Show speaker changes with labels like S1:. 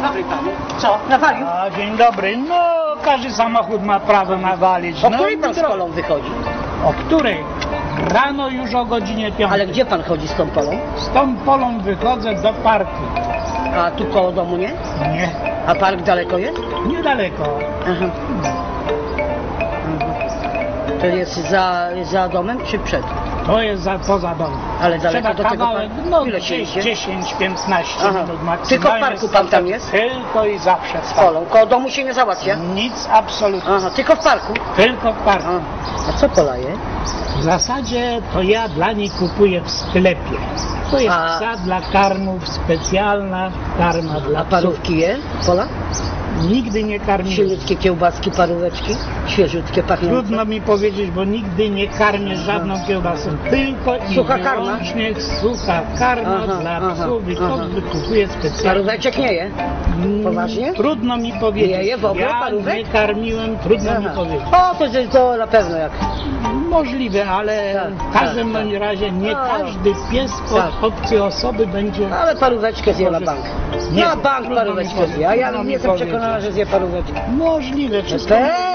S1: dobry panu. Co, nawalił?
S2: A, dzień dobry. No, każdy samochód ma prawo nawalić.
S1: O
S2: no,
S1: której pan z polą wychodzi?
S2: O której? Rano już o godzinie 5.
S1: Ale gdzie pan chodzi z tą polą?
S2: Z tą polą wychodzę do parku.
S1: A tu koło domu nie?
S2: Nie,
S1: A park daleko jest?
S2: niedaleko.
S1: Aha. Mhm. To jest za, za domem czy przed?
S2: To jest za, poza domem.
S1: Ale daleko
S2: Trzeba
S1: do tego
S2: kawałek,
S1: parku?
S2: no
S1: Ile się
S2: gdzieś
S1: idzie?
S2: 10-15
S1: Aha.
S2: minut maksymalnie.
S1: Tylko w parku pan tam jest?
S2: Tylko i zawsze w parku.
S1: polą. Koło domu się nie załatwia?
S2: Nic absolutnie.
S1: Aha, tylko w parku?
S2: Tylko w parku.
S1: A, a co pola je?
S2: W zasadzie to ja dla niej kupuję w sklepie. To jest
S1: A-
S2: psa dla karmów, specjalna karma dla
S1: A
S2: psów.
S1: parówki je? Pola?
S2: Nigdy nie karmiłem.
S1: Silniutkie kiełbaski, paróweczki? Świeżutkie, pachniące?
S2: Trudno mi powiedzieć, bo nigdy nie karmię żadną kiełbasą. Tylko i
S1: Sucha karma?
S2: wyłącznie sucha karma
S1: Aha,
S2: dla
S1: aha,
S2: psów i to wykupuję specjalnie.
S1: Paróweczek nie je?
S2: Mm,
S1: Poważnie?
S2: Trudno mi powiedzieć.
S1: Nie je w ogóle
S2: ja
S1: parówek?
S2: nie karmiłem, trudno mi
S1: Aha.
S2: powiedzieć.
S1: O, to, to na pewno jak.
S2: Możliwe, ale
S1: Tak,
S2: w każdym
S1: tak,
S2: razie nie
S1: No.
S2: każdy pies
S1: Tak.
S2: od obcej osoby będzie
S1: Ale paróweczkę zje na bank.
S2: Nie,
S1: na bank
S2: trudno
S1: paróweczkę zje, a ja
S2: trudno mi
S1: nie jestem
S2: powiedzieć.
S1: Przekonana, że zje paróweczkę.
S2: możliwe. Wszystko
S1: Pewnie.